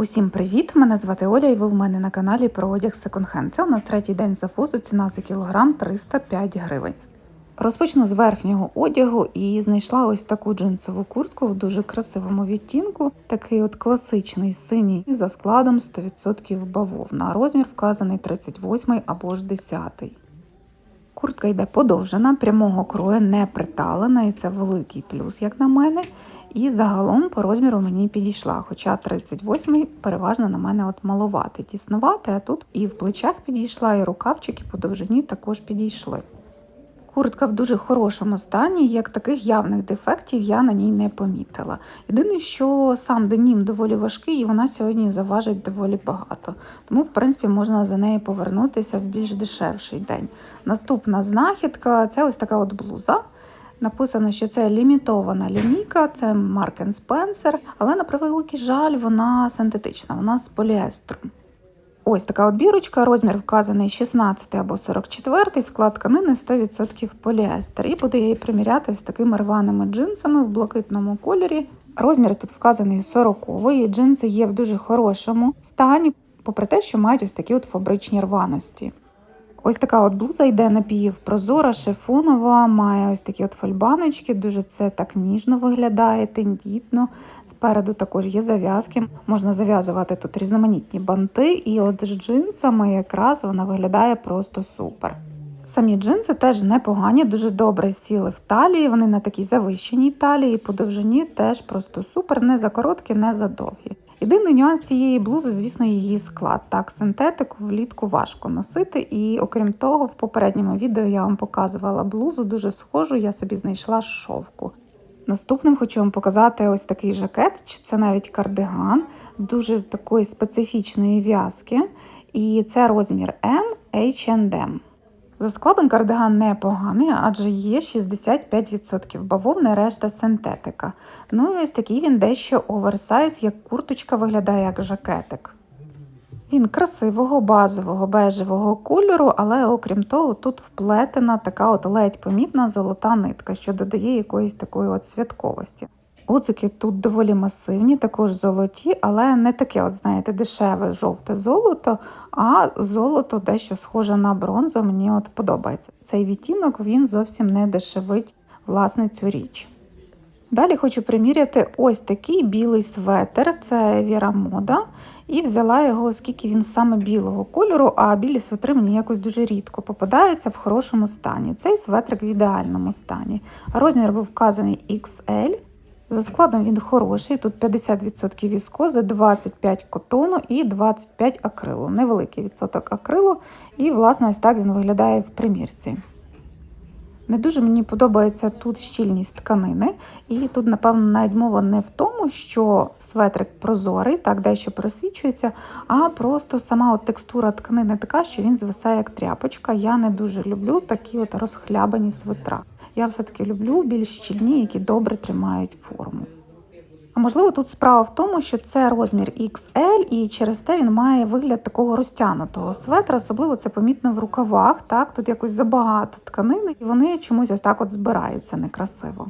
Усім привіт! Мене звати Оля, і ви в мене на каналі про одяг секонд-хенд. Це у нас третій день завозу, ціна за кілограм 305 гривень. Розпочну з верхнього одягу і знайшла ось таку джинсову куртку в дуже красивому відтінку. Такий от класичний синій за складом 100% бавовна. Розмір вказаний 38 або ж 10. Куртка йде подовжена, прямого крою, не приталена, і це великий плюс, як на мене. І загалом по розміру мені підійшла, хоча 38 переважно на мене от малувати, тіснувати, а тут і в плечах підійшла, і рукавчики по довжині також підійшли. Куртка в дуже хорошому стані, як таких явних дефектів я на ній не помітила. Єдине, що сам денім доволі важкий, і вона сьогодні заважить доволі багато. Тому, в принципі, можна за нею повернутися в більш дешевший день. Наступна знахідка це ось така от блуза. Написано, що це лімітована лінійка, це Mark Spencer, але на превеликий жаль, вона синтетична, вона з поліестру. Ось така от бірочка, розмір вказаний 16 або 44, склад тканини 100% поліестер. І буду я її приміряти з такими рваними джинсами в блакитному кольорі. Розмір тут вказаний 40 і джинси є в дуже хорошому стані, попри те, що мають ось такі от фабричні рваності. Ось така от блуза йде напівпрозора, шифонова, має ось такі от фольбаночки, дуже це так ніжно виглядає, тендітно. Спереду також є зав'язки. Можна зав'язувати тут різноманітні банти, і от з джинсами якраз вона виглядає просто супер. Самі джинси теж непогані, дуже добре сіли в талії. Вони на такій завищеній талії, по довжині теж просто супер, не за короткі, не за довгі. Єдиний нюанс цієї блузи, звісно, її склад. Так, синтетику влітку важко носити, і окрім того, в попередньому відео я вам показувала блузу, дуже схожу, я собі знайшла шовку. Наступним хочу вам показати ось такий жакет, чи це навіть кардиган, дуже такої специфічної в'язки. І це розмір M H&M. За складом кардиган непоганий, адже є 65% бавовни, решта синтетика. Ну і ось такий він дещо оверсайз, як курточка виглядає як жакетик. Він красивого, базового, бежевого кольору, але окрім того, тут вплетена така от ледь помітна золота нитка, що додає якоїсь такої от святковості. Гуцики тут доволі масивні, також золоті, але не таке, от знаєте, дешеве жовте золото, а золото дещо схоже на бронзу. Мені от подобається. Цей відтінок він зовсім не дешевить власне цю річ. Далі хочу приміряти ось такий білий светер, це Віра Мода. І взяла його, оскільки він саме білого кольору, а білі светри мені якось дуже рідко попадаються в хорошому стані. Цей светрик в ідеальному стані. Розмір був вказаний XL. За складом він хороший, тут 50% віскози, 25 котону і 25 акрилу. Невеликий відсоток акрилу, і, власне, ось так він виглядає в примірці. Не дуже мені подобається тут щільність тканини, і тут, напевно, навіть мова не в тому, що светрик прозорий, так дещо просвічується, а просто сама от текстура тканини така, що він звисає як тряпочка. Я не дуже люблю такі от розхлябані свитра. Я все-таки люблю більш щільні, які добре тримають форму. А можливо, тут справа в тому, що це розмір XL, і через те він має вигляд такого розтягнутого светра, особливо це помітно в рукавах. Так, Тут якось забагато тканини, і вони чомусь ось так от збираються некрасиво.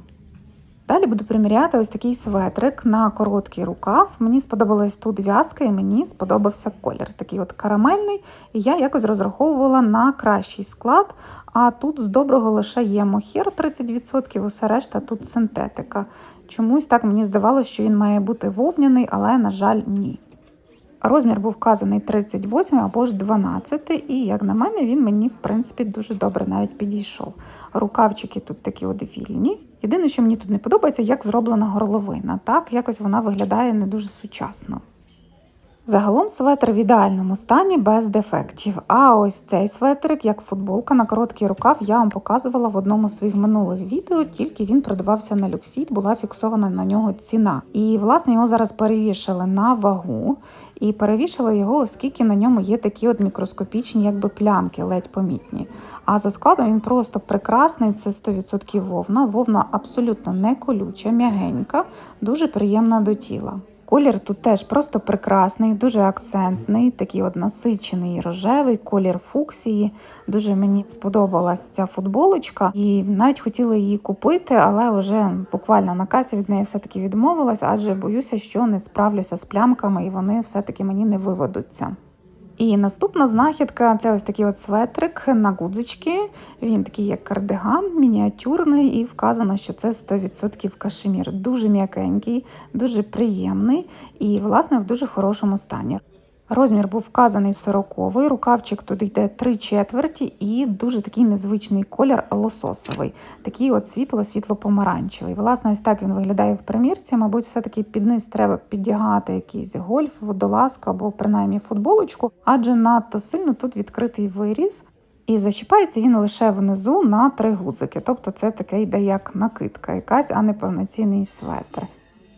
Далі буду приміряти ось такий светрик на короткий рукав. Мені сподобалась тут в'язка і мені сподобався колір. Такий от карамельний. І я якось розраховувала на кращий склад. А тут з доброго лише є мохір 30%, усе решта тут синтетика. Чомусь так мені здавалося, що він має бути вовняний, але, на жаль, ні. Розмір був вказаний 38 або ж 12, і, як на мене, він мені, в принципі, дуже добре навіть підійшов. Рукавчики тут такі от вільні. Єдине, що мені тут не подобається, як зроблена горловина. Так, якось вона виглядає не дуже сучасно. Загалом светр в ідеальному стані без дефектів. А ось цей светрик, як футболка на короткий рукав, я вам показувала в одному з своїх минулих відео, тільки він продавався на люксіт, була фіксована на нього ціна. І, власне, його зараз перевішали на вагу і перевішали його, оскільки на ньому є такі от мікроскопічні, якби плямки, ледь помітні. А за складом він просто прекрасний, це 100% вовна. Вовна абсолютно не колюча, м'ягенька, дуже приємна до тіла. Колір тут теж просто прекрасний, дуже акцентний, такий от насичений рожевий колір фуксії. Дуже мені сподобалась ця футболочка, і навіть хотіла її купити, але вже буквально на касі від неї все-таки відмовилась, адже боюся, що не справлюся з плямками, і вони все-таки мені не виведуться. І наступна знахідка це ось такий от светрик на гудзички. Він такий як кардиган, мініатюрний, і вказано, що це 100% кашемір. Дуже м'якенький, дуже приємний і, власне, в дуже хорошому стані. Розмір був вказаний 40-й, рукавчик тут йде 3 четверті і дуже такий незвичний колір лососовий, такий от світло-світло-помаранчевий. Власне, ось так він виглядає в примірці. Мабуть, все-таки під низ треба піддягати якийсь гольф, водолазку або принаймні футболочку, адже надто сильно тут відкритий виріз. І зачіпається він лише внизу на три гудзики. Тобто це таке йде як накидка, якась, а не повноцінний светр.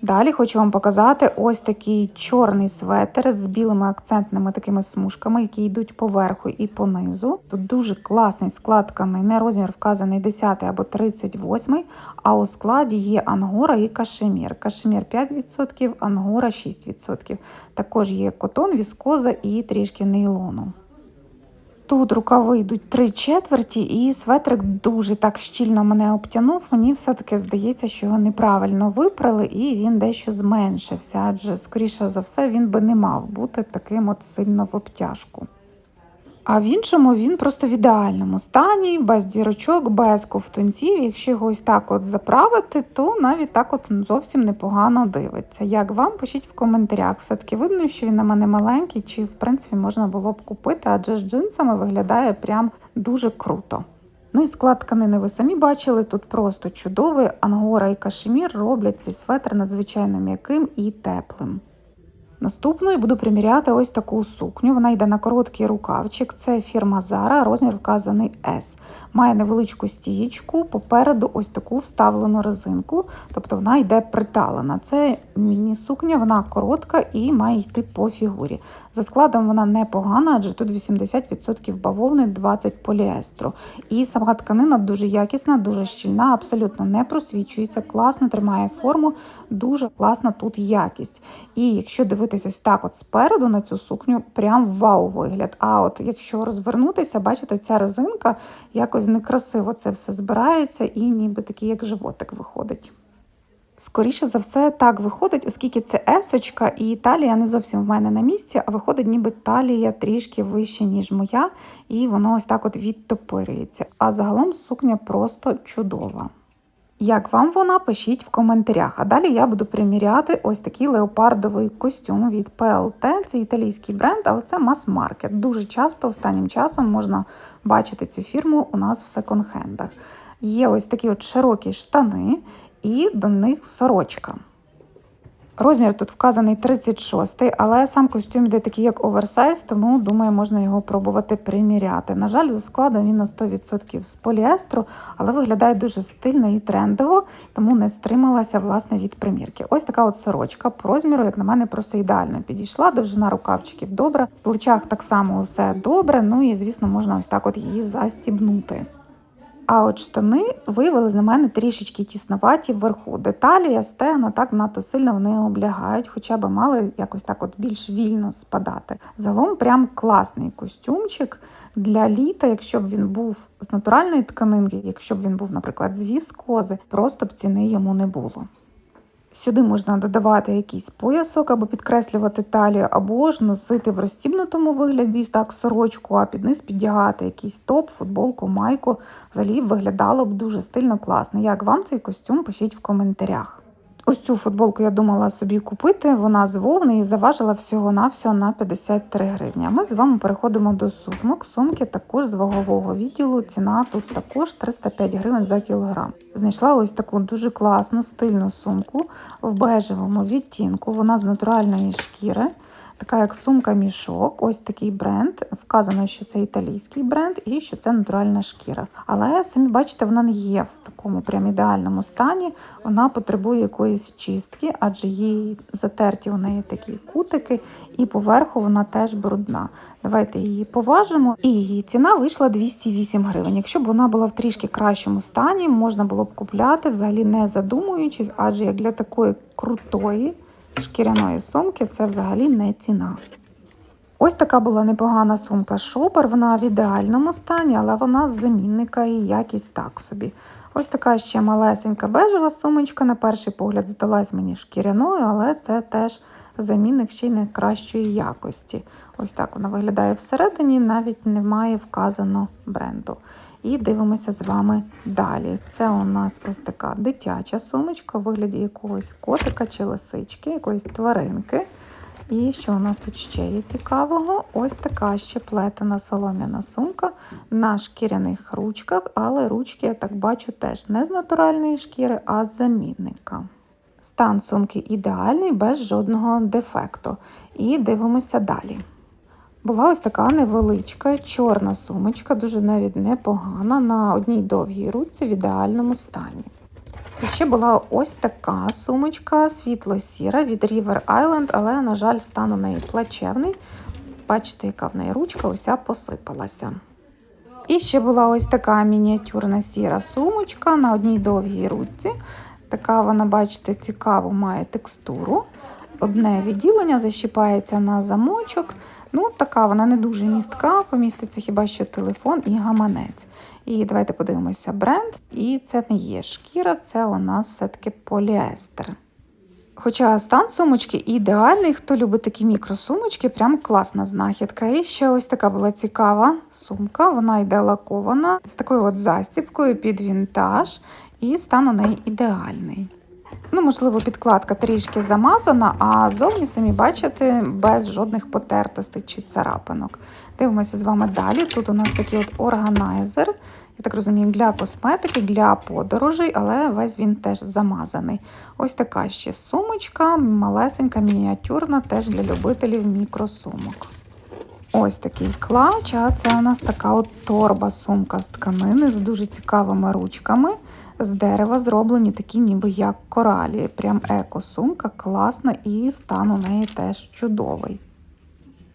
Далі хочу вам показати ось такий чорний светр з білими акцентними такими смужками, які йдуть поверху і понизу. Тут дуже класний склад тканини, розмір вказаний 10 або 38, а у складі є ангора і кашемір. Кашемір 5%, ангора 6%. Також є котон, віскоза і трішки нейлону. Тут рукави йдуть три четверті, і светрик дуже так щільно мене обтянув. Мені все-таки здається, що його неправильно випрали, і він дещо зменшився, адже, скоріше за все, він би не мав бути таким от сильно в обтяжку. А в іншому він просто в ідеальному стані, без дірочок, без ковтунців. Якщо його ось так от заправити, то навіть так от зовсім непогано дивиться. Як вам пишіть в коментарях. Все-таки видно, що він на мене маленький, чи в принципі можна було б купити, адже з джинсами виглядає прям дуже круто. Ну і склад тканини ви самі бачили, тут просто чудовий. Ангора і кашемір роблять цей светр надзвичайно м'яким і теплим. Наступною буду приміряти ось таку сукню. Вона йде на короткий рукавчик. Це фірма Zara, розмір вказаний S. Має невеличку стієчку, попереду ось таку вставлену резинку, тобто вона йде приталена. Це міні-сукня, вона коротка і має йти по фігурі. За складом вона непогана, адже тут 80% бавовни, 20% поліестру. І сама тканина дуже якісна, дуже щільна, абсолютно не просвічується, класно тримає форму, дуже класна тут якість. І якщо дивитися ось так от спереду на цю сукню, прям вау вигляд. А от якщо розвернутися, бачите, ця резинка якось некрасиво це все збирається і ніби такий, як животик виходить. Скоріше за все, так виходить, оскільки це есочка, і талія не зовсім в мене на місці, а виходить, ніби талія трішки вище, ніж моя, і воно ось так от відтопирюється. А загалом сукня просто чудова. Як вам вона, пишіть в коментарях. А далі я буду приміряти ось такий леопардовий костюм від PLT. Це італійський бренд, але це мас-маркет. Дуже часто останнім часом можна бачити цю фірму у нас в секонд-хендах. Є ось такі от широкі штани, і до них сорочка. Розмір тут вказаний 36 але сам костюм йде такий, як оверсайз, тому думаю, можна його пробувати приміряти. На жаль, за складом він на 100% з поліестру, але виглядає дуже стильно і трендово, тому не стрималася власне від примірки. Ось така от сорочка по розміру, як на мене, просто ідеально підійшла. Довжина рукавчиків добра, в плечах так само все добре. Ну і звісно, можна ось так от її застібнути. А от штани виявилися на мене трішечки тісноваті вверху. Деталі, стегна так надто сильно вони облягають, хоча б мали якось так от більш вільно спадати. Загалом прям класний костюмчик для літа, якщо б він був з натуральної тканинки, якщо б він був, наприклад, з віскози, просто б ціни йому не було. Сюди можна додавати якийсь поясок або підкреслювати талію, або ж носити в розстібнутому вигляді так сорочку, а під низ піддягати якийсь топ, футболку, майку. Взагалі виглядало б дуже стильно класно. Як вам цей костюм? Пишіть в коментарях. Ось цю футболку я думала собі купити. Вона з вовни і заважила всього-навсього на 53 гривні. А ми з вами переходимо до сумок. Сумки також з вагового відділу. Ціна тут також 305 гривень за кілограм. Знайшла ось таку дуже класну стильну сумку в бежевому відтінку. Вона з натуральної шкіри. Така як сумка-мішок, ось такий бренд. Вказано, що це італійський бренд і що це натуральна шкіра. Але самі бачите, вона не є в такому прям ідеальному стані. Вона потребує якоїсь чистки, адже її затерті у неї такі кутики, і поверху вона теж брудна. Давайте її поважимо. І її ціна вийшла 208 гривень. Якщо б вона була в трішки кращому стані, можна було б купляти, взагалі не задумуючись, адже як для такої крутої шкіряної сумки це взагалі не ціна. Ось така була непогана сумка Шопер. Вона в ідеальному стані, але вона з замінника і якість так собі. Ось така ще малесенька бежева сумочка. На перший погляд здалась мені шкіряною, але це теж замінник ще й не кращої якості. Ось так вона виглядає всередині, навіть немає вказано бренду. І дивимося з вами далі. Це у нас ось така дитяча сумочка у вигляді якогось котика чи лисички, якоїсь тваринки. І що у нас тут ще є цікавого? Ось така ще плетена солом'яна сумка на шкіряних ручках, але ручки, я так бачу, теж не з натуральної шкіри, а з замінника. Стан сумки ідеальний, без жодного дефекту. І дивимося далі. Була ось така невеличка чорна сумочка, дуже навіть непогана, на одній довгій руці в ідеальному стані. І ще була ось така сумочка світло-сіра від River Island, але, на жаль, стан у неї плачевний. Бачите, яка в неї ручка уся посипалася. І ще була ось така мініатюрна сіра сумочка на одній довгій ручці. Така вона, бачите, цікаву має текстуру. Одне відділення защіпається на замочок. Ну, така вона не дуже містка, поміститься хіба що телефон і гаманець. І давайте подивимося бренд. І це не є шкіра, це у нас все-таки поліестер. Хоча стан сумочки ідеальний, хто любить такі мікросумочки, прям класна знахідка. І ще ось така була цікава сумка. Вона йде лакована з такою от застіпкою під вінтаж, і стан у неї ідеальний. Ну, можливо, підкладка трішки замазана, а зовні самі бачите, без жодних потертостей чи царапинок. Дивимося з вами далі. Тут у нас такий от органайзер, я так розумію, для косметики, для подорожей, але весь він теж замазаний. Ось така ще сумочка, малесенька, мініатюрна, теж для любителів мікросумок. Ось такий клач, а це у нас така от торба сумка з тканини з дуже цікавими ручками. З дерева зроблені такі, ніби як коралі. Прям еко-сумка, класна і стан у неї теж чудовий.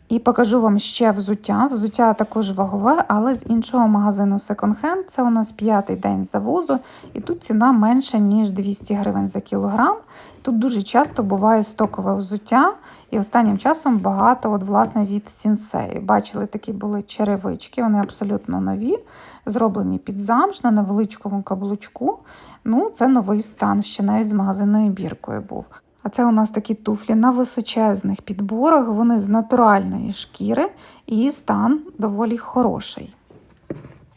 І покажу вам ще взуття. Взуття також вагове, але з іншого магазину Second Hand. Це у нас п'ятий день завозу, і тут ціна менша, ніж 200 гривень за кілограм. Тут дуже часто буває стокове взуття, і останнім часом багато от, власне, від сінсеї. Бачили, такі були черевички, вони абсолютно нові, зроблені під замш на невеличкому каблучку. Ну, це новий стан, ще навіть з магазинною біркою був. А це у нас такі туфлі на височезних підборах, вони з натуральної шкіри і стан доволі хороший.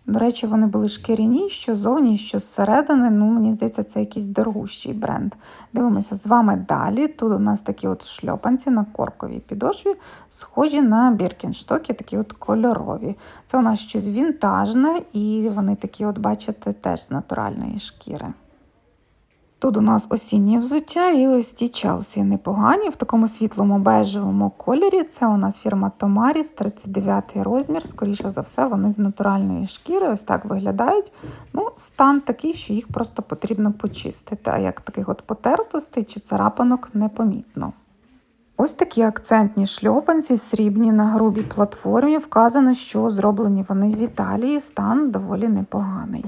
До речі, вони були шкіряні, що зовні, що зсередини. Ну, мені здається, це якийсь дорогущий бренд. Дивимося з вами далі. Тут у нас такі от шльопанці на корковій підошві, схожі на біркінштоки, такі от кольорові. Це у нас щось вінтажне, і вони такі, от, бачите, теж з натуральної шкіри. Тут у нас осіннє взуття і ось ті Челсі непогані в такому світлому бежевому кольорі. Це у нас фірма Томаріс, 39 розмір. Скоріше за все, вони з натуральної шкіри ось так виглядають. Ну, Стан такий, що їх просто потрібно почистити. А як таких от потертостей чи царапинок непомітно. Ось такі акцентні шльопанці, срібні на грубій платформі. Вказано, що зроблені вони в Італії, стан доволі непоганий.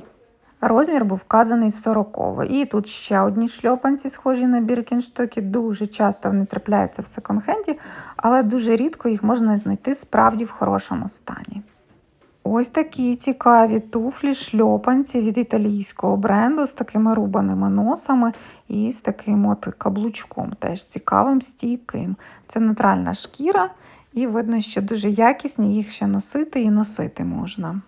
Розмір був вказаний 40 І тут ще одні шльопанці, схожі на біркінштоки. Дуже часто вони трапляються в секонд-хенді, але дуже рідко їх можна знайти справді в хорошому стані. Ось такі цікаві туфлі, шльопанці від італійського бренду з такими рубаними носами і з таким от каблучком, теж цікавим, стійким. Це нейтральна шкіра, і видно, що дуже якісні, їх ще носити і носити можна.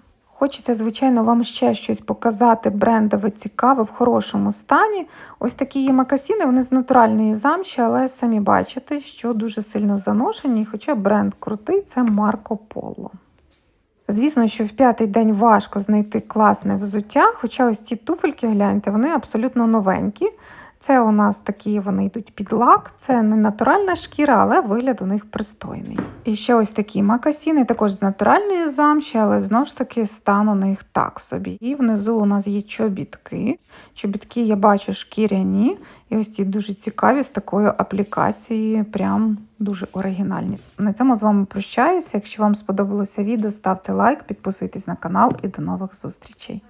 Хочеться, звичайно, вам ще щось показати брендове, цікаве, в хорошому стані. Ось такі є макасіни, вони з натуральної замші, але самі бачите, що дуже сильно заношені, хоча бренд крутий, це Марко Поло. Звісно, що в п'ятий день важко знайти класне взуття, хоча ось ці туфельки, гляньте, вони абсолютно новенькі. Це у нас такі вони йдуть під лак, це не натуральна шкіра, але вигляд у них пристойний. І ще ось такі макасіни, також з натуральної замші, але знову ж таки стан у них так собі. І внизу у нас є чобітки. Чобітки я бачу шкіряні, і ось ці дуже цікаві з такою аплікацією, прям дуже оригінальні. На цьому з вами прощаюся. Якщо вам сподобалося відео, ставте лайк, підписуйтесь на канал і до нових зустрічей.